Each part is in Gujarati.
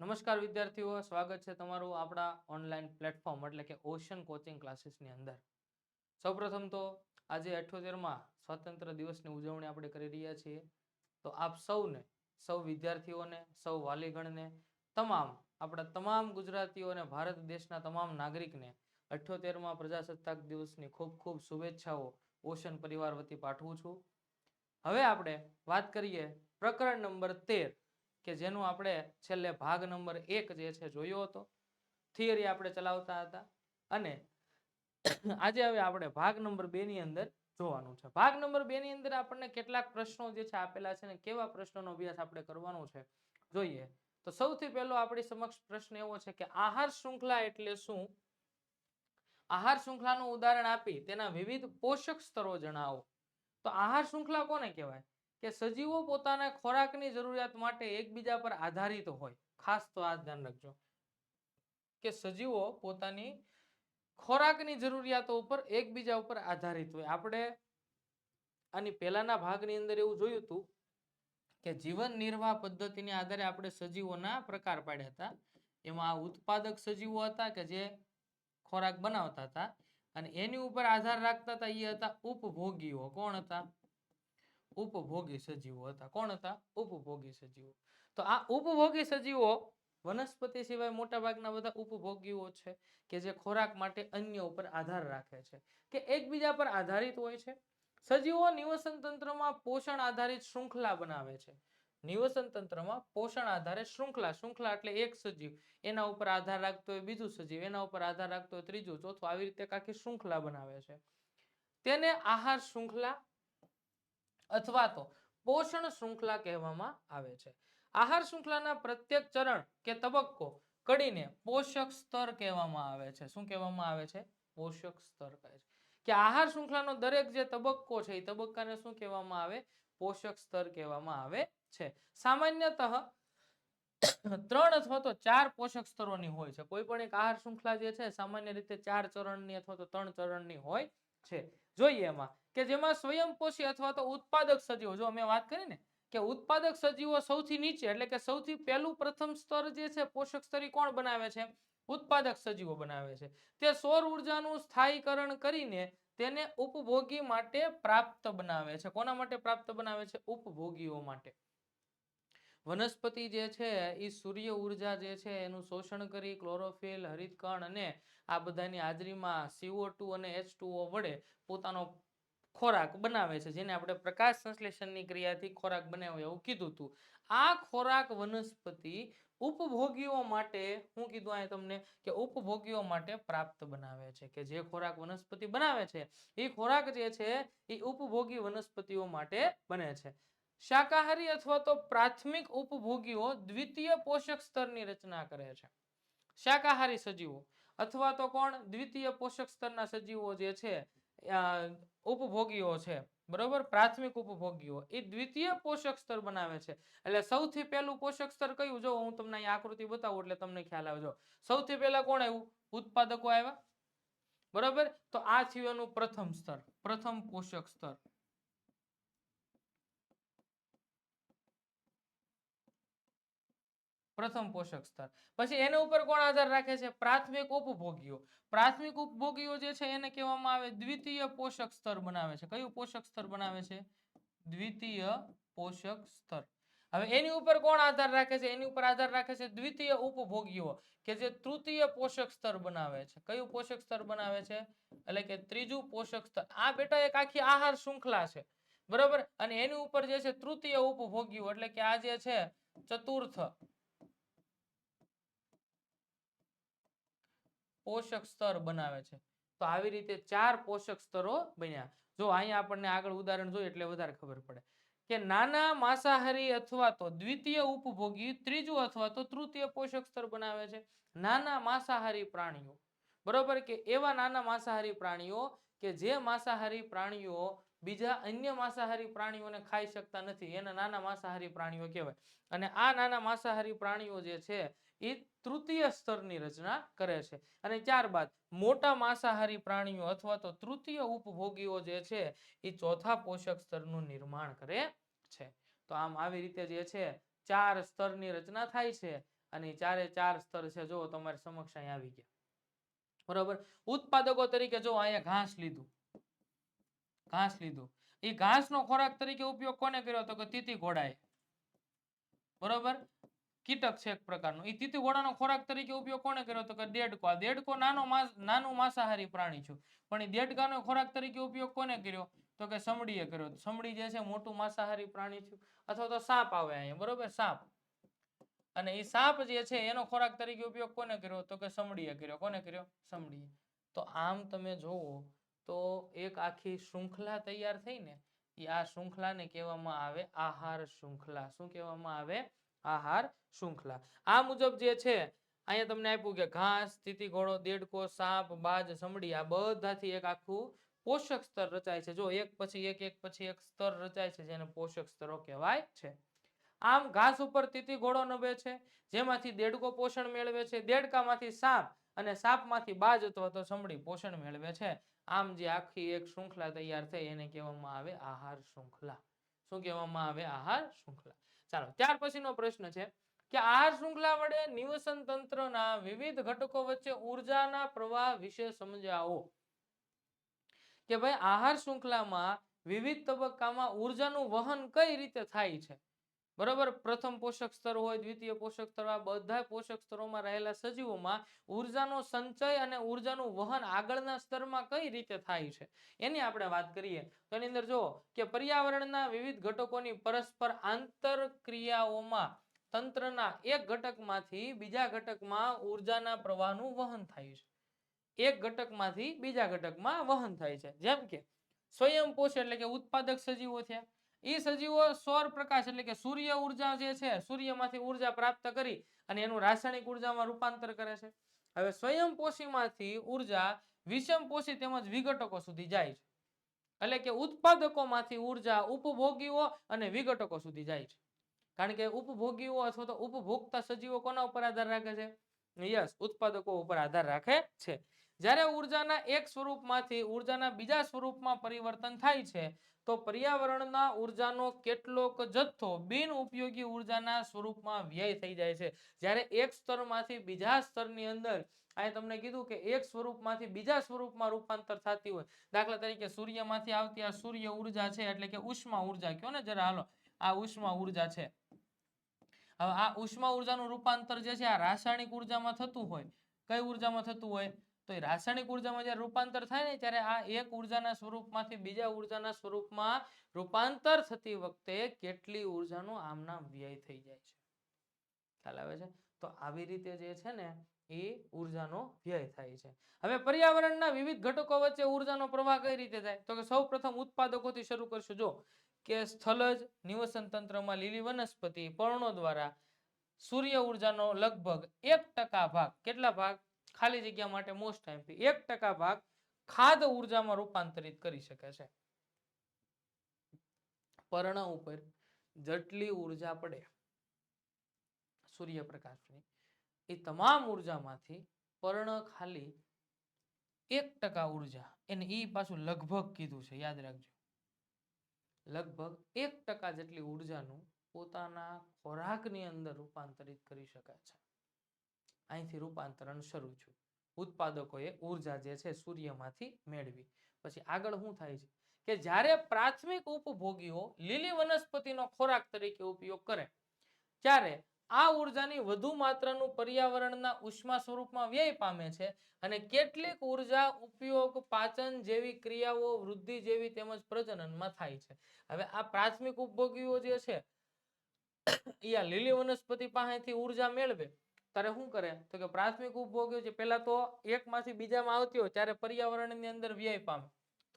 નમસ્કાર વિદ્યાર્થીઓ, સ્વાગત છે તમારું આપણા ઓનલાઈન પ્લેટફોર્મ એટલે કે ઓશન કોચિંગ ક્લાસીસની અંદર. સૌપ્રથમ તો આજે અઠ્યોતેરમાં સ્વતંત્ર દિવસની ઉજવણી આપણે કરી રહ્યા છીએ. તો આપ સૌને, સૌ વિદ્યાર્થીઓને, સૌ વાલીગણને, તમામ, આપણા તમામ ગુજરાતીઓ અને ભારત દેશના તમામ નાગરિકને અઠ્યોતેરમાં પ્રજાસત્તાક દિવસની ખૂબ ખૂબ શુભેચ્છાઓ ઓશન પરિવાર વતી પાઠવું છું. હવે આપણે વાત કરીએ પ્રકરણ નંબર તેર. કે જેનું આપણે છેલ્લે ભાગ નંબર એક જે છે જોયો હતો થિયરી આપણે ચલાવતા હતા. અને આજે હવે આપણે ભાગ નંબર બે ની અંદર જોવાનું છે. ભાગ નંબર બે ની અંદર આપણને કેટલાક પ્રશ્નો જે છે આપેલા છે ને કેવા પ્રશ્નોનો અભ્યાસ આપણે કરવાનો છે જોઈએ. તો સૌથી પહેલો આપણી સમક્ષ પ્રશ્ન એવો છે કે આહાર શૃંખલા એટલે શું? આહાર શૃંખલાનું ઉદાહરણ આપી તેના વિવિધ પોષક સ્તરો જણાવો. તો આહાર શૃંખલા કોને કહેવાય? કે સજીવો પોતાના ખોરાકની જરૂરિયાત માટે એકબીજા પર આધારિત હોય. ખાસ તો આ ધ્યાન રાખજો. કે સજીવો પોતાની ખોરાકની જરૂરિયાતો ઉપર એકબીજા ઉપર આધારિત હોય. આપણે આની પહેલાના ભાગની અંદર એવું જોયું હતું કે જીવન નિર્વાહ પદ્ધતિને આધારે આપણે સજીવોના પ્રકાર પાડ્યા હતા. એમાં ઉત્પાદક સજીવો હતા કે જે ખોરાક બનાવતા હતા અને એની ઉપર આધાર રાખતા હતા એ હતા ઉપભોગીઓ. કોણ હતા? ઉપભોગી સજીવો હતા. કોણ હતા? ઉપભોગી સજીવો. તો આ ઉપભોગી સજીવો વનસ્પતિ સિવાય મોટા ભાગના બધા ઉપભોગીઓ છે કે જે ખોરાક માટે અન્ય ઉપર આધાર રાખે છે. કે એકબીજા પર આધારિત હોય છે. સજીવો નિવસન તંત્રમાં પોષણ આધારિત શૃંખલા બનાવે છે. નિવસન તંત્રમાં પોષણ આધારે શૃંખલા. શૃંખલા એટલે એક સજીવ. એના ઉપર આધાર રાખતો હોય બીજું સજીવ. એના ઉપર આધાર રાખતો હોય ત્રીજું, ચોથું. આવી રીતે આખી શૃંખલા બનાવે છે. તેને આહાર શૃંખલા અથવા તો પોષણ શૃંખલા કહેવામાં આવે છે. આહાર શૃંખલાના પ્રત્યેક ચરણ કે તબક્કો કડીને પોષક સ્તર કહેવામાં આવે છે. શું કહેવામાં આવે છે? પોષક સ્તર કહે છે. કે આહાર શૃંખલાનો દરેક જે તબક્કો છે, એ તબક્કાને શું કહેવામાં આવે? પોષક સ્તર કહેવામાં આવે છે. સામાન્યતઃ ત્રણ અથવા તો ચાર પોષક સ્તરોની હોય છે. કોઈ પણ એક આહાર શૃંખલા જે છે, સામાન્ય રીતે ચાર ચરણની અથવા તો ત્રણ ચરણની હોય છે. જોઈએ એમાં કે જેમાં સ્વયંપોષી અથવા તો ઉત્પાદક સજીવો, જો અમે વાત કરી કે ઉત્પાદક સજીવો સૌથી નીચે, એટલે કે સૌથી પહેલું પ્રથમ સ્તર જે છે, પોષક સ્તરી કોણ બનાવે છે? ઉત્પાદક સજીવો બનાવે છે. તે સૌર ઉર્જાનું સ્થાયીકરણ કરીને તેને ઉપભોગી માટે પ્રાપ્ત બનાવે છે. કોના માટે પ્રાપ્ત બનાવે છે? ઉપભોગીઓ માટે. વનસ્પતિ જે છે એ સૂર્ય ઊર્જા જે છે, એનું શોષણ કરી ક્લોરોફિલ, હરિતકણ અને આ બધાની હાજરીમાં CO2 અને H2O વડે પોતાનો ખોરાક બનાવે છે, જેને આપણે પ્રકાશ સંશ્લેષણની ક્રિયાથી ખોરાક બનાવ્યો, એવું કીધું હતું આ ખોરાક વનસ્પતિ ઉપભોગીઓ માટે, હું કીધું અહીંયા તમને કે ઉપભોગીઓ માટે પ્રાપ્ત બનાવે છે, કે જે ખોરાક વનસ્પતિ બનાવે છે, એ ખોરાક જે છે, એ ઉપભોગી વનસ્પતિઓ માટે બને છે. શાકાહારી અથવા તો પ્રાથમિક ઉપભોગીઓ દ્વિતીય પોષક સ્તરની રચના કરે છે. શાકાહારી સજીવો અથવા તો કોણ? દ્વિતીય પોષક સ્તરના સજીવો જે છે ઉપભોગીઓ છે. બરોબર? પ્રાથમિક ઉપભોગીઓ. એ દ્વિતીય પોષક સ્તર બનાવે છે. એટલે સૌથી પહેલું પોષક સ્તર કયું? જો હું તમને અહીં આકૃતિ બતાવું એટલે તમને ખ્યાલ આવજો. સૌથી પહેલા કોણ આવ્યું? ઉત્પાદકો આવ્યા. બરોબર? તો આ થયું પ્રથમ સ્તર. પ્રથમ પોષક સ્તર. પ્રથમ પોષક સ્તર. પછી એના ઉપર કોણ આધાર રાખે છે? પ્રાથમિક ઉપભોગીઓ. પ્રાથમિક ઉપભોગીઓ જે છે એને કહેવામાં આવે દ્વિતીય પોષક સ્તર બનાવે છે. કયું પોષક સ્તર બનાવે છે? દ્વિતીય પોષક સ્તર. હવે એની ઉપર કોણ આધાર રાખે છે? એની ઉપર આધાર રાખે છે દ્વિતીય ઉપભોગીઓ કે જે તૃતીય પોષક સ્તર બનાવે છે. કયું પોષક સ્તર બનાવે છે? એટલે કે ત્રીજું પોષક સ્તર. આ બેટા એક આખી આહાર શૃંખલા છે. બરોબર? અને એની ઉપર જે છે તૃતીય ઉપભોગીઓ. એટલે કે આ જે છે, ચતુર્થ. પોષક સ્તર બનાવે છે. તો આવી રીતે ચાર પોષક સ્તરો બન્યા. જો અહીંયા આપણને આગળ ઉદાહરણ જોઈએ એટલે વધારે ખબર પડે. કે નાના માંસાહારી અથવા તો દ્વિતીય ઉપભોગી ત્રીજું અથવા તો તૃતીય પોષક સ્તર બનાવે છે. નાના માંસાહારી પ્રાણીઓ. બરોબર કે એવા નાના માંસાહારી પ્રાણીઓ કે જે માંસાહારી પ્રાણીઓ બીજા અન્ય માંસાહારી પ્રાણીઓને ખાઈ શકતા નથી. એના નાના માંસાહારી પ્રાણીઓ કહેવાય. અને આ નાના માંસાહારી પ્રાણીઓ જે છે એ તૃતીય સ્તરની રચના કરે છે. અને ત્યારબાદ મોટા માંસાહારી પ્રાણીઓ અથવા તો તૃતીય ઉપભોગીઓ જે છે, એ ચોથા પોષક સ્તરનું નિર્માણ કરે છે. તો આમ આવી રીતે જે છે, ચાર સ્તરની રચના થાય છે અને ચારે ચાર સ્તર છે જો તમારી સમક્ષ અહીંયા આવી ગયા. બરોબર? ઉત્પાદકો તરીકે જો અહીંયા ઘાસ લીધું. ઘાસ લીધું. એ ઘાસનો ખોરાક તરીકે ઉપયોગ કોને કર્યો? તો કે તીતી ઘોડાએ. બરોબર? કીટક છે એક પ્રકારનો. એ તીતી ઘોડાનો ખોરાક તરીકે ઉપયોગ કોને કર્યો? તો કે દેડકો. આ દેડકો નાનો નાનું માંસાહારી પ્રાણી છે. પણ એ દેડકાનો ખોરાક તરીકે ઉપયોગ કોને કર્યો? તો કે સમડીએ કર્યો. સમડી જે છે મોટું માંસાહારી પ્રાણી છે. અથવા તો સાપ આવે અહીંયા, બરોબર? સાપ. અને એ સાપ જે છે એનો ખોરાક તરીકે ઉપયોગ કોને કર્યો? તો કે સમડીએ કર્યો. કોને કર્યો? સમડીએ. તો આમ તમે જોવો તો એક આખી શૃંખલા તૈયાર થઈને એ આ શૃંખલાને કહેવામાં આવે આહાર શૃંખલા. શું કહેવામાં આવે? આહાર, શૃંખલા. આ મુજબ જે છે, અહીંયા તમને આપ્યું કે ઘાસ સ્થિતિ ઘોડો દેડકો, સાપ, બાજ, સમડી, આ બધાથી એક આખું પોષક સ્તર રચાય છે. જો એક પછી એક એક પછી એક સ્તર રચાય છે, જેને પોષક સ્તરો કહેવાય છે. આમ ઘાસ ઉપર તીતી ઘોડો નભે છે, જેમાંથી દેડકો પોષણ મેળવે છે, દેડકામાંથી સાપ અને સાપમાંથી બાજ અથવા તો સમડી પોષણ મેળવે છે. આમ જે આખી એક શૃંખલા તૈયાર થઈ, એને કહેવામાં આવે આહાર શૃંખલા શું કહેવામાં આવે? આહાર શૃંખલા ચાલો, ત્યાર પછીનો પ્રશ્ન છે કે આહાર શૃંખલા વડે નિવસન તંત્રના વિવિધ ઘટકો વચ્ચે ઉર્જાના પ્રવાહ વિશે સમજાવો. કે ભાઈ આહાર શૃંખલામાં વિવિધ તબક્કામાં ઉર્જાનું વહન કઈ રીતે થાય છે? બરોબર? પ્રથમ પોષક સ્તર હોય, દ્વિતીય પોષક સ્તર, આ બધા પોષક સ્તરોમાં રહેલા સજીવોમાં ઉર્જાનો સંચય અને ઉર્જાનું વહન આગળના સ્તરમાં કઈ રીતે થાય છે? એની આપણે વાત કરીએ. તો એની અંદર જો કે પર્યાવરણના વિવિધ ઘટકોની પરસ્પર આંતરક્રિયાઓમાં તંત્રના એક ઘટકમાંથી બીજા ઘટકમાં ઉર્જાના પ્રવાહનું વહન થાય છે. એક ઘટકમાંથી બીજા ઘટકમાં વહન થાય છે. જેમ કે સ્વયંપોષ એટલે કે ઉત્પાદક સજીવો થયા. એ સજીવો સૌર પ્રકાશ એટલે કે સૂર્ય ઊર્જા જે છે, સૂર્યમાંથી ઊર્જા પ્રાપ્ત કરી અને એનું રાસાયણિક ઉર્જામાં રૂપાંતર કરે છે. હવે સ્વયંપોષીમાંથી ઊર્જા વિષમપોષી તેમજ વિઘટકો સુધી જાય છે. એટલે કે ઉત્પાદકોમાંથી ઊર્જા ઉપભોગીઓ અને વિઘટકો સુધી જાય છે. કારણ કે ઉપભોગીઓ અથવા તો ઉપભોગતા સજીવો કોના ઉપર આધાર રાખે છે? યસ, ઉત્પાદકો ઉપર આધાર રાખે છે. જ્યારે ઉર્જાના એક સ્વરૂપમાંથી ઉર્જાના બીજા સ્વરૂપમાં પરિવર્તન થાય છે, તો પર્યાવરણના ઉર્જાનો કેટલોક જથ્થો બિન ઉપયોગી ઉર્જાના સ્વરૂપમાં વ્યય થઈ જાય છે. જ્યારે એક સ્તરમાંથી બીજા સ્તરની અંદર, અહીં તમને કીધું કે એક સ્વરૂપમાંથી બીજા સ્વરૂપમાં રૂપાંતર થતી હોય. દાખલા તરીકે સૂર્યમાંથી આવતી આ સૂર્ય ઊર્જા છે એટલે કે ઉષ્મા ઊર્જા કયો ને જરા હાલો. આ ઉષ્મા ઊર્જા છે. હવે આ ઉષ્મા ઉર્જાનું રૂપાંતર જે છે, આ રાસાયણિક ઉર્જામાં થતું હોય. કઈ ઉર્જામાં થતું હોય? તો એ રાસાયણિક ઉર્જામાં જ્યારે રૂપાંતર થાય ને, ત્યારે આ એક ઉર્જાના સ્વરૂપમાંથી બીજા ઉર્જાના સ્વરૂપમાં રૂપાંતર થતી વખતે કેટલી ઉર્જાનો આમના વ્યય થઈ જાય છે? ખ્યાલ આવે છે? તો આવી રીતે જે છે ને, એ ઉર્જાનો વ્યય થાય છે. હવે પર્યાવરણના વિવિધ ઘટકો વચ્ચે ઉર્જાનો પ્રવાહ કઈ રીતે થાય? તો કે સૌ ઉત્પાદકોથી શરૂ કરશું. જો, કે સ્થલજ નિવસન તંત્રમાં લીલી વનસ્પતિ, પર્ણો દ્વારા સૂર્ય ઉર્જાનો લગભગ એક ટકા ભાગ, કેટલા ભાગ? ખાલી જગ્યા માટે મોસ્ટ ટાઈમ એક ટકા ભાગ ખાદ ઉર્જામાં રૂપાંતરિત કરી શકે છે. પર્ણ ઉપર જેટલી ઊર્જા પડે સૂર્યપ્રકાશની, એ તમામ ઉર્જામાંથી પર્ણ ખાલી એક ટકા ઊર્જા, એને એ પાછું લગભગ કીધું છે, યાદ રાખજો. લગભગ એક ટકા જેટલી ઉર્જાનું પોતાના ખોરાકની અંદર રૂપાંતરિત કરી શકાય છે. અહીંથી રૂપાંતરણ શરૂ છું ઉત્પાદકોએ ઊર્જા જે છે સૂર્યમાંથી મેળવી. પછી આગળ શું થાય છે? કે જ્યારે પ્રાથમિક ઉપભોગીઓ લીલી વનસ્પતિનો ખોરાક તરીકે ઉપયોગ કરે, ત્યારે આ ઉર્જાની વધુ માત્રાનું પર્યાવરણના ઉષ્મા સ્વરૂપમાં વ્યય પામે છે અને કેટલીક ઊર્જા ઉપયોગ પાચન જેવી ક્રિયાઓ, વૃદ્ધિ જેવી તેમજ પ્રજનનમાં થાય છે. હવે આ પ્રાથમિક ઉપભોગીઓ જે છે, એ આ લીલી વનસ્પતિ પાસેથી ઊર્જા મેળવે ત્યારે શું કરે? તો કે પ્રાથમિક ઉપભોગ્યો છે. પહેલા તો એકમાંથી બીજામાં આવતી હોય ત્યારે પર્યાવરણની અંદર વ્યય પામે,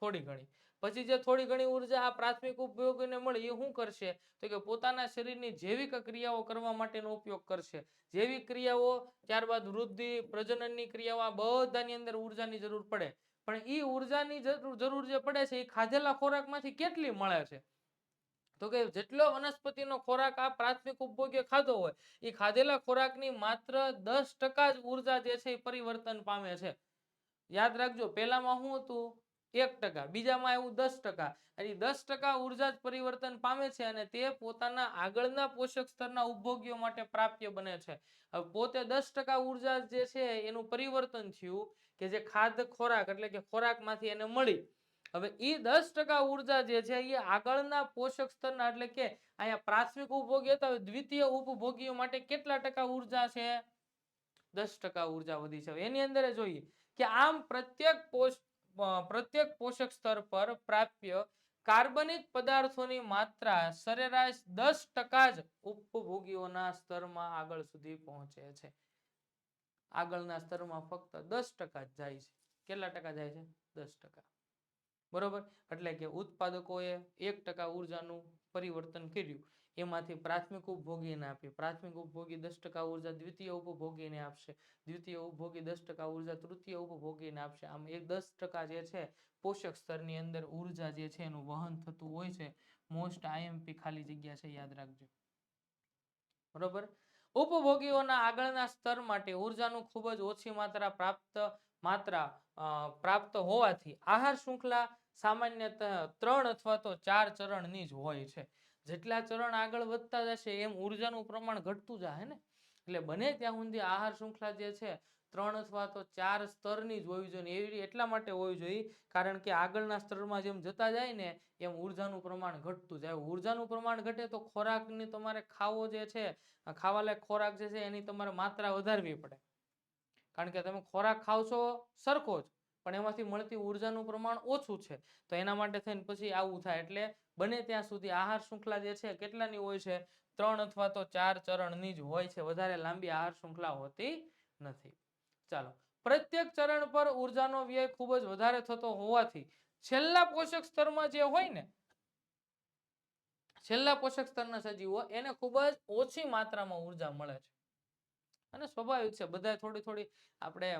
થોડી ઘણી. પછી જે થોડી ઘણી ઊર્જા આ પ્રાથમિક ઉપયોગીને મળે એ શું કરશે? તો કે પોતાના શરીરની જૈવિક ક્રિયાઓ કરવા માટેનો ઉપયોગ કરશે. જૈવિક ક્રિયાઓ ત્યારબાદ વૃદ્ધિ, પ્રજનનની ક્રિયાઓ, આ બધાની અંદર ઉર્જાની જરૂર પડે. પણ એ ઉર્જાની જરૂર જે પડે છે એ ખાધેલા ખોરાકમાંથી કેટલી મળે છે? તો કે જેટલો વનસ્પતિનો ખોરાક આ પ્રાથમિક ઉપભોગ્ય ખાધો હોય એ ખાધેલા ખોરાકની માત્ર દસ ટકા જ ઊર્જા જે છે એ પરિવર્તન પામે છે. યાદ રાખજો, પહેલામાં શું હતું? એક ટકા, બીજામાં એવું દસ ટકા. અને દસ ટકા ઊર્જા જ પરિવર્તન પામે છે અને તે પોતાના આગળના પોષક સ્તરના ઉપભોગ્યો માટે પ્રાપ્ય બને છે. હવે પોતે દસ ટકા ઊર્જા જે છે એનું પરિવર્તન થયું કે જે ખાદ્ય ખોરાક, એટલે કે ખોરાકમાંથી એને મળી. હવે એ દસ ટકા ઊર્જા જે છે એ આગળના પોષક સ્તરના એટલે કે અહીંયા પ્રાથમિક ઉપભોગી હતા દ્વિતીય ઉપભોગીઓ માટે કેટલા ટકા ઊર્જા છે? દસ ટકા ઊર્જા વધી છે. એની અંદર જોઈએ કે આમ પ્રત્યેક પ્રત્યેક પોષક સ્તર પર પ્રાપ્ય કાર્બનિક પદાર્થોની માત્રા સરેરાશ દસ ટકા જ ઉપભોગીઓના સ્તરમાં આગળ સુધી પહોંચે છે. આગળના સ્તરમાં ફક્ત દસ ટકા જાય છે. કેટલા ટકા જાય છે? દસ ટકા. બરોબર? એટલે કે ઉત્પાદકોએ એક ટકા ઉર્જાનું પરિવર્તન કર્યું. એમાંથી પ્રાથમિક ઉપભોગીને આપી. પ્રાથમિક ઉપભોગી દસ ટકા ઊર્જા, દ્વિતીય ઉપભોગીને આપશે. દ્વિતીય ઉપભોગી દસ ટકા ઊર્જા, તૃતીય ઉપભોગીને આપશે. આમ એક દસ ટકા જે છે, પોષક સ્તરની અંદર ઊર્જા જે છે એનું વહન થતું હોય છે મોસ્ટ આઈએમપી ખાલી જગ્યા છે, યાદ રાખજો. બરોબર? ઉપભોગીઓના આગળના સ્તર માટે ઉર્જાનું ખૂબ જ ઓછી માત્રા પ્રાપ્ત માત્રા પ્રાપ્ત હોવાથી આહાર શૃંખલા સામાન્યતઃ ત્રણ અથવા તો ચાર ચરણની જ હોય છે. જેટલા ચરણ આગળ વધતા જશે એમ ઉર્જાનું પ્રમાણ ઘટતું જાય ને? એટલે બને ત્યાં સુધી આહાર શૃંખલા જે છે ત્રણ અથવા તો ચાર સ્તરની જ હોવી જોઈએ એવી એટલા માટે હોવી જોઈએ, કારણ કે આગળના સ્તરમાં જેમ જતા જાય ને એમ ઉર્જાનું પ્રમાણ ઘટતું જાય. ઉર્જાનું પ્રમાણ ઘટે તો ખોરાકની તમારે ખાવો જે છે ખાવાલાયક ખોરાક જે છે એની તમારે માત્રા વધારવી પડે. કારણ કે તમે ખોરાક ખાવશો સરખો જ, પણ એમાંથી મળતી ઉર્જાનું પ્રમાણ ઓછું છે. તો એના માટે થઈને પછી આવું થાય. એટલે બને ત્યાં સુધી આહાર શૃંખલા જે છે કેટલાની હોય છે? ત્રણ અથવા તો ચાર ચરણની જ હોય છે. વધારે લાંબી આહાર શૃંખલા હોતી નથી. ચાલો. પ્રત્યેક ચરણ પર ઉર્જાનો વ્યય ખૂબ જ વધારે થતો હોવાથી છેલ્લા પોષક સ્તરમાં જે હોય ને, છેલ્લા પોષક સ્તરના સજીવો એને ખૂબ જ ઓછી માત્રામાં ઊર્જા મળે છે. અને સ્વાભાવિક છે બધા થોડી થોડી આપણે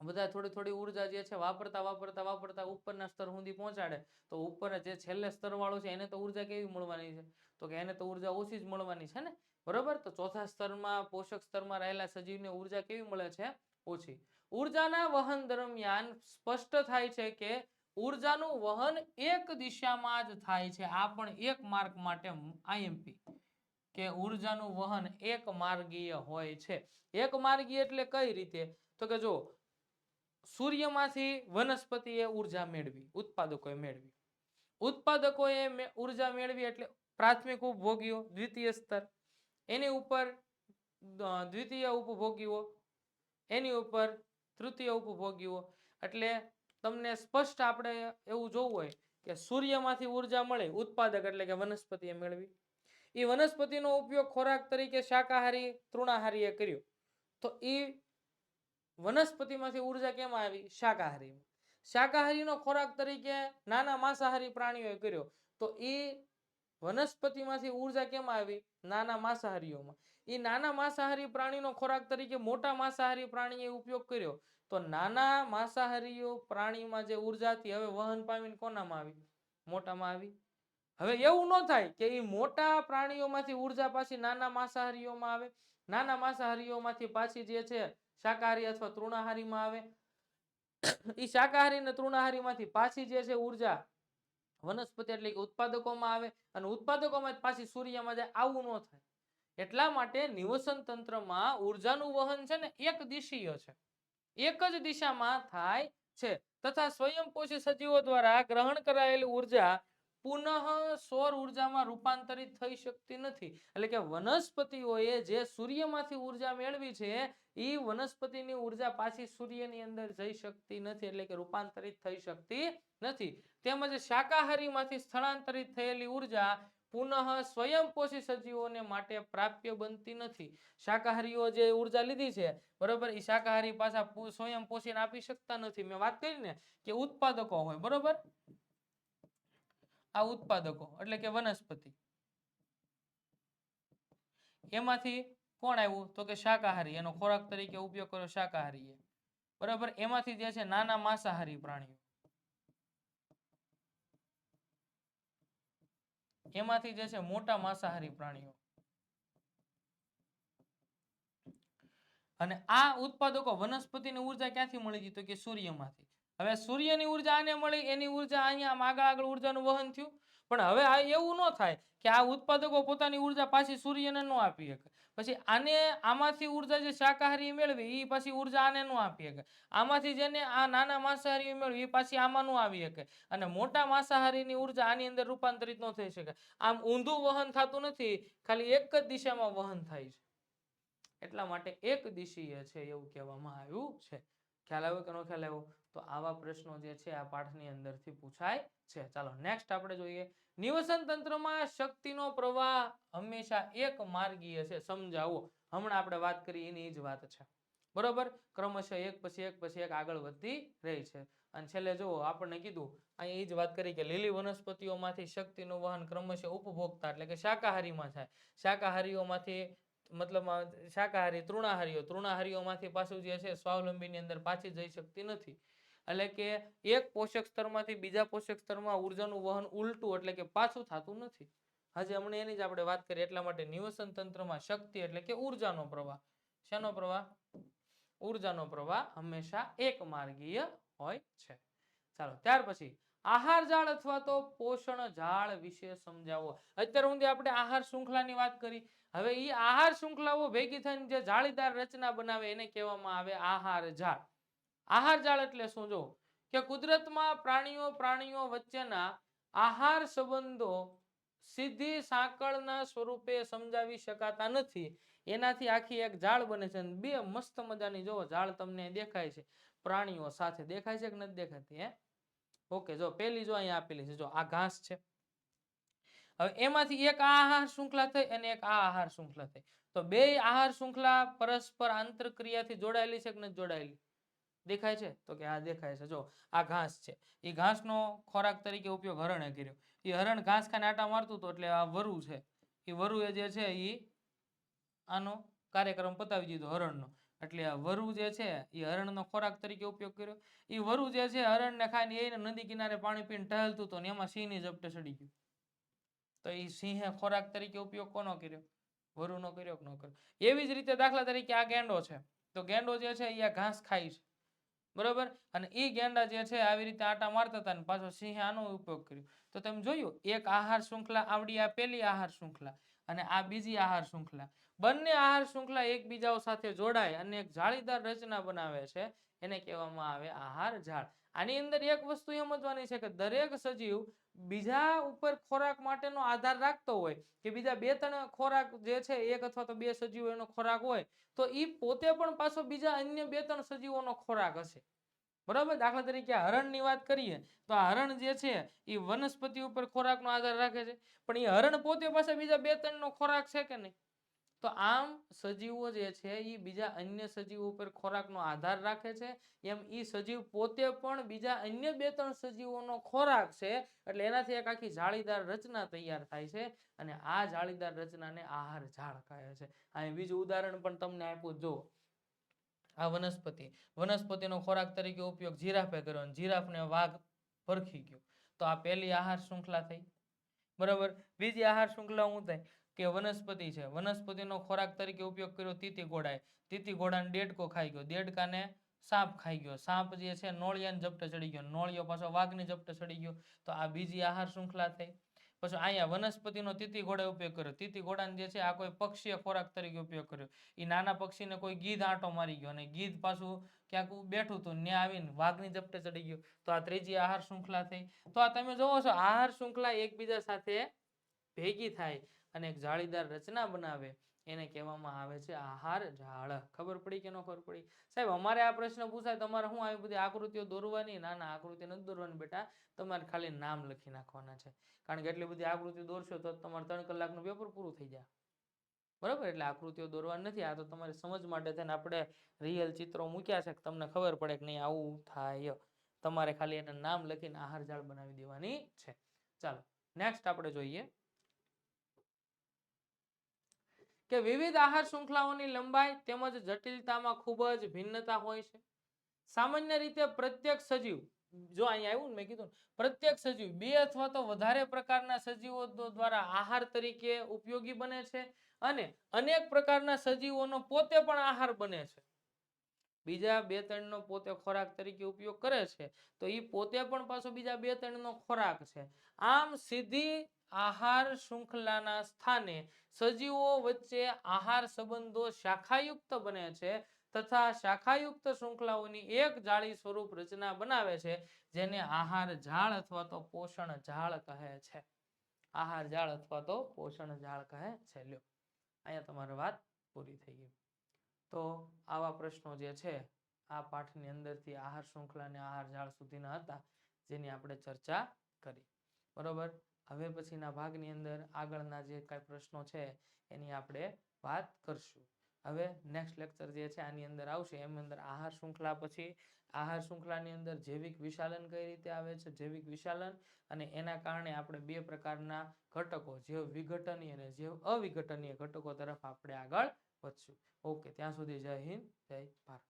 બધા થોડી થોડી ઊર્જા જે છે વાપરતા વાપરતા વાપરતા ઉપરના સ્તર સુધી પહોંચાડે. તો ઉપર જે છેલ્લે સ્તર વાળો છે એને તો ઊર્જા કેવી મળવાની છે? તો કે એને તો ઊર્જા ઓછી જ મળવાની છે ને? બરોબર? તો ચોથા સ્તરમાં, પોષક સ્તરમાં રહેલા સજીવને ઊર્જા કેવી મળે છે? ઓછી. ઉર્જાના વહન દરમિયાન સ્પષ્ટ થાય છે કે ઉર્જાનું વહન એક દિશામાં જ થાય છે. આ પણ એક માર્ક માટે આઈએમપી કે ઉર્જાનું વહન એક માર્ગીય હોય છે. એક માર્ગીય એટલે કઈ રીતે? તો કે જો, સૂર્યમાંથી વનસ્પતિએ ઊર્જા મેળવી, ઉત્પાદકોએ મેળવી. ઉત્પાદકોએ ઊર્જા મેળવી એટલે પ્રાથમિક ઉપભોગીઓ, દ્વિતીય સ્તર. એની ઉપર દ્વિતીય ઉપભોગીઓ એની ઉપર તૃતીય ઉપભોગ્યો એટલે તમને સ્પષ્ટ આપણે એવું જોવું હોય કે સૂર્યમાંથી ઊર્જા મળે, ઉત્પાદક એટલે કે વનસ્પતિએ મેળવી. એ વનસ્પતિનો ઉપયોગ ખોરાક તરીકે શાકાહારી, તૃણાહારીએ કર્યો. તો એ વનસ્પતિમાંથી ઊર્જા કેમ આવી? શાકાહારીમાં. શાકાહારીનો ખોરાક તરીકે નાના માંસાહારી પ્રાણીઓએ કર્યો. તો એ વનસ્પતિમાંથી ઊર્જા કેમ આવી? નાના માંસાહારીઓમાં. એ નાના માંસાહારી પ્રાણીનો ખોરાક તરીકે મોટા માંસાહારી પ્રાણીએ ઉપયોગ કર્યો. તો નાના માંસાહારીઓ પ્રાણીમાં જે ઉર્જાથી હવે વહન પામીને કોનામાં આવી? મોટામાં આવી. હવે એવું ન થાય કે એ મોટા પ્રાણીઓમાંથી ઊર્જા પાછી નાના માંસાહારીઓમાં આવે. નાના માંસાહારીઓમાંથી પાછી જે છે, શાકાહારી અથવા તૃણાહારીમાં આવે. એ શાકાહારી અને તૃણાહારીમાંથી પાછી જે છે, ઊર્જા વનસ્પતિ એટલે કે ઉત્પાદકોમાં આવે અને ઉત્પાદકોમાં પાછી સૂર્યમાં જાય આવું ન થાય. એટલા માટે નિવસન તંત્રમાં ઉર્જાનું વહન છે ને એક દિશીય છે. એક જ દિશામાં થાય છે તથા સ્વયંપોષી સજીવો દ્વારા ગ્રહણ કરાયેલી ઊર્જા પુનઃ સૌર ઉર્જામાં રૂપાંતરિત થઈ શકતી નથી. એટલે કે વનસ્પતિઓએ જે સૂર્યમાંથી ઊર્જા મેળવી છે એ વનસ્પતિની ઊર્જા પાછી સૂર્યની અંદર જઈ શકતી નથી, એટલે કે રૂપાંતરિત થઈ શકતી નથી. તેમજ શાકાહારીમાંથી સ્થળાંતરિત થયેલી ઊર્જા પુનઃ સ્વયંપોષી સજીવોને માટે પ્રાપ્ય બનતી નથી. શાકાહારીઓ જે ઊર્જા લીધી છે, બરોબર એ શાકાહારી પાછા સ્વયંપોષીને આપી શકતા નથી. મેં વાત કરી ને કે ઉત્પાદકો હોય, બરોબર? આ ઉત્પાદકો, એટલે કે વનસ્પતિ. એમાંથી કોણ આવ્યું? તો કે શાકાહારી. એનો ખોરાક તરીકે ઉપયોગ કર્યો શાકાહારીએ. બરાબર? એમાંથી જે છે નાના માંસાહારી પ્રાણીઓ. એમાંથી જે છે મોટા માંસાહારી પ્રાણીઓ. અને આ ઉત્પાદકો વનસ્પતિની ઊર્જા ક્યાંથી મળી હતી તો કે સૂર્યમાંથી. હવે સૂર્યની ઊર્જા આને મળી, એની ઊર્જા અહીંયા આગળ આગળ ઉર્જાનું વહન થયું. પણ હવે આ એવું ન થાય કે આ ઉત્પાદકો પોતાની ઊર્જા પાછી સૂર્યને ન આપી શકે. પછી આને, આમાંથી ઊર્જા જે શાકાહારી મેળવી એ પાછી ઊર્જા આને ન આપી શકે. આમાંથી જેને આ નાના માંસાહારી મેળવી એ પાછી આમાં ન આવી શકે. અને મોટા માંસાહારીની ઊર્જા આની અંદર રૂપાંતરિત ન થઈ શકે. આમ ઊંધું વહન થતું નથી, ખાલી એક જ દિશામાં વહન થાય છે. એટલા માટે એક દિશીય છે એવું કહેવામાં આવ્યું છે. ખ્યાલ આવ્યો કે ન ખ્યાલ આવ્યો? તો આવા પ્રશ્નો જે છે આ પાઠની અંદરથી પૂછાય છે. ચાલો નેક્સ્ટ આપણે જોઈએ. નિવસન તંત્રમાં શક્તિનો પ્રવાહ હંમેશા એક માર્ગીય છે. સમજાવો. હમણાં આપણે વાત કરી, એની જ વાત છે. બરોબર? ક્રમશઃ એક પછી એક પછી એક આગળ વધતી રહી છે. અને છેલ્લે જુઓ, આપણને કીધું અહીં એ જ વાત કરી કે લીલી વનસ્પતિઓમાંથી શક્તિનું વહન ક્રમશઃ ઉપભોક્તા એટલે કે શાકાહારીમાં થાય. શાકાહારીઓમાંથી, મતલબ શાકાહારી તૃણાહારીઓ. તૃણાહારીઓમાંથી પાછું જે છે, સ્વાવલંબીની અંદર પાછી જઈ શકતી નથી. એટલે કે એક પોષક સ્તરમાંથી બીજા પોષક સ્તરમાં ઉર્જાનું વહન ઉલટું એટલે કે પાછું થતું નથી. હજી હમણાં એની જ આપણે વાત કરીએ એટલા માટે નિવસન તંત્રમાં શક્તિ એટલે કે ઉર્જાનો પ્રવાહ. શેનો પ્રવાહ? ઉર્જાનો પ્રવાહ હંમેશા એક માર્ગીય હોય છે. ચાલો, ત્યાર પછી આહાર જાળ અથવા તો પોષણ જાળ વિશે સમજાવો. અત્યાર સુધી આપણે આહાર શૃંખલાની વાત કરી. હવે એ આહાર શૃંખલાઓ ભેગી થઈને જે જાળીદાર રચના બનાવે એને કહેવામાં આવે આહાર જાળ. આહાર જાળ એટલે શું? જો કે કુદરતમાં પ્રાણીઓ પ્રાણીઓ વચ્ચેના આહાર સંબંધો સીધી સાંકળના સ્વરૂપે સમજાવી શકાતા નથી. એનાથી આખી એક જાળ બને છે બે મસ્ત મજાની જો જાળ તમને દેખાય છે. પ્રાણીઓ સાથે દેખાય છે કે નથી દેખાતી, હે? ઓકે, જો પેલી જો અહીંયા આપેલી છે, જો આ ઘાસ છે. હવે એમાંથી એક આ આહાર શૃંખલા થઈ અને એક આ આહાર શૃંખલા થઈ. તો બે આહાર શૃંખલા પરસ્પર આંતરક્રિયાથી જોડાયેલી છે કે નથી જોડાયેલી? દેખાય છે? તો કે આ દેખાય છે. જો, આ ઘાસ છે. એ ઘાસનો ખોરાક તરીકે ઉપયોગ હરણે કર્યો. એ હરણ ઘાસ ખાને આટા મારતું હતું એટલે આ વરુ છે. એ વરુએ જે છે એ આનો કાર્યક્રમ પતાવી દીધો હરણનો. એટલે આ વરુ જે છે એ હરણનો ખોરાક તરીકે ઉપયોગ કર્યો. એ વરુ જે છે હરણને ખાઈને એને નદી કિનારે પાણી પીને ટહેલતું હતું ને એમાં સિંહની ઝપટે ચડી ગયું. તો એ સિંહે ખોરાક તરીકે ઉપયોગ કોનો કર્યો? વરુનો કર્યો કે ન કર્યો? એવી જ રીતે દાખલા તરીકે આ ગેંડો છે. તો ગેંડો જે છે એ આ ઘાસ ખાય છે. બરોબર? અને એ ગેંડા જે છે આવી રીતે આટા મારતા હતા ને પાછો સિંહે આનો ઉપયોગ કર્યો. તો તમે જોયું, એક આહાર શૃંખલા આવડી આ પેલી આહાર શૃંખલા અને આ બીજી આહાર શૃંખલા. બંને આહાર શૃંખલા એકબીજાઓ સાથે જોડાય અને એક જાળીદાર રચના બનાવે છે. એને કહેવામાં આવે આહાર ઝાડ આની અંદર એક વસ્તુ સમજવાની છે કે દરેક સજીવ બીજા ઉપર ખોરાક માટેનો આધાર રાખતો હોય કે બીજા બે ત્રણ ખોરાક જે છે એક અથવા તો બે સજીવો એનો ખોરાક હોય તો એ પોતે પણ પાછો બીજા અન્ય બે ત્રણ સજીવોનો ખોરાક હશે. બરાબર? દાખલા તરીકે હરણની વાત કરીએ તો આ હરણ જે છે એ વનસ્પતિ ઉપર ખોરાકનો આધાર રાખે છે. પણ એ હરણ પોતે પાસે બીજા બે ત્રણનો ખોરાક છે કે નહીં? તો આમ સજીવો જે છે એ બીજા અન્ય સજીવો ઉપર ખોરાકનો આધાર રાખે છે. એમ એ સજીવ પોતે પણ બીજા અન્ય બે ત્રણ સજીવોનો ખોરાક છે, એટલે એનાથી એક આખી જાળીદાર રચના તૈયાર થાય છે અને આ જાળીદાર રચનાને આહાર ઝાડ કહે છે. અહીં બીજું ઉદાહરણ પણ તમને આપ્યું જો આ વનસ્પતિ. વનસ્પતિનો ખોરાક તરીકે ઉપયોગ જીરાફે કર્યો જીરાફને વાઘ પરખી ગયો. તો આ પહેલી આહાર શૃંખલા થઈ. બરાબર? બીજી આહાર શૃંખલા હું થાય? કે વનસ્પતિ છે. વનસ્પતિનો ખોરાક તરીકે ઉપયોગ કર્યો તીતી ઘોડાએ તીતી ઘોડાને દેડકો ખાઈ ગયો. દેડકાને સાપ ખાઈ ગયો. સાપ જે છે નોળિયાને ઝપટે ચડી ગયો. નોળિયો પાછો વાઘની ઝપટે ચડી ગયો. તો આ બીજી આહાર શૃંખલા થઈ. પછી અહીંયા વનસ્પતિનો તીતી ઘોડાએ ઉપયોગ કર્યો. તીતી ઘોડાને જે છે આ કોઈ પક્ષીય ખોરાક તરીકે ઉપયોગ કર્યો. એ નાના પક્ષીને કોઈ ગીધ આંટો મારી ગયો અને ગીધ પાછું ક્યાંક બેઠું હતું. ને આવીને વાઘની ઝપટે ચડી ગયો. તો આ ત્રીજી આહાર શૃંખલા થઈ. તો આ તમે જોવો છો, આહાર શૃંખલા એકબીજા સાથે ભેગી થાય. અને એક જાળીદાર રચના બનાવે, એને કહેવામાં આવે છે આહાર ઝાડ ખબર પડી કે ન ખબર પડી? સાહેબ, અમારે આ પ્રશ્ન પૂછાય, તમારે શું આવી બધી આકૃતિઓ દોરવાની? ના ના, આકૃતિ નથી દોરવાની બેટા. તમારે ખાલી નામ લખી નાખવાના છે. કારણ કે એટલી બધી આકૃતિ દોરશો તો તમારે ત્રણ કલાકનું પેપર પૂરું થઈ જાય. બરાબર? એટલે આકૃતિઓ દોરવાની નથી. આ તો તમારી સમજ માટે થઈને આપણે રિયલ ચિત્રો મૂક્યા છે તમને ખબર પડે કે નહીં, આવું થાય. તમારે ખાલી એના નામ લખીને આહાર ઝાડ બનાવી દેવાની છે. ચાલો નેક્સ્ટ આપણે જોઈએ. કે વિવિધ આહાર શૃંખલાઓની લંબાઈ તેમજ જટિલતામાં ખૂબ જ ભિન્નતા હોય છે? સામાન્ય રીતે પ્રત્યેક સજીવ, જો અહીંયા આવ્યું ને મેં કીધું પ્રત્યેક સજીવ બે અથવા તો વધારે પ્રકારના સજીવો દ્વારા આહાર તરીકે ઉપયોગી બને છે અને અનેક પ્રકારના સજીવોનો પોતે પણ આહાર બને છે. બીજા બે ત્રણનો પોતે ખોરાક તરીકે ઉપયોગ કરે છે, તો એ પોતે પણ પાછો બીજા બે ત્રણનો ખોરાક છે. આમ સીધી આહાર શૃંખલાના સ્થાને સજીવો વચ્ચે આહાર સંબંધો શાખાયુક્ત બને છે તથા શાખાયુક્ત શૃંખલાઓની એક જાળી સ્વરૂપ રચના બનાવે છે, જેને આહાર ઝાડ અથવા તો પોષણ ઝાડ કહે છે. આહાર ઝાડ અથવા તો પોષણ ઝાડ કહે છે. લ્યો, અહીંયા તમારી વાત પૂરી થઈ ગઈ. તો આવા પ્રશ્નો જે છે, આ પાઠની અંદરથી આહાર શૃંખલા અને આહાર ઝાડ સુધીના હતા, જેની આપણે ચર્ચા કરી. બરોબર? હવે પછીના ભાગની અંદર આગળના જે કાંઈ પ્રશ્નો છે, એની આપણે વાત કરશું. હવે નેક્સ્ટ લેક્ચર જે છે, આની અંદર આવશે. એમ અંદર આહાર શૃંખલા પછી, આહાર શૃંખલાની અંદર જૈવિક વિશાલન કઈ રીતે આવે છે? જૈવિક વિશાલન અને એના કારણે આપણે બે પ્રકારના ઘટકો જેવ વિઘટનીય અને જેવ અવિઘટનીય ઘટકો તરફ આપણે આગળ વધશું. ઓકે, ત્યાં સુધી જય હિન્દ, જય ભારત.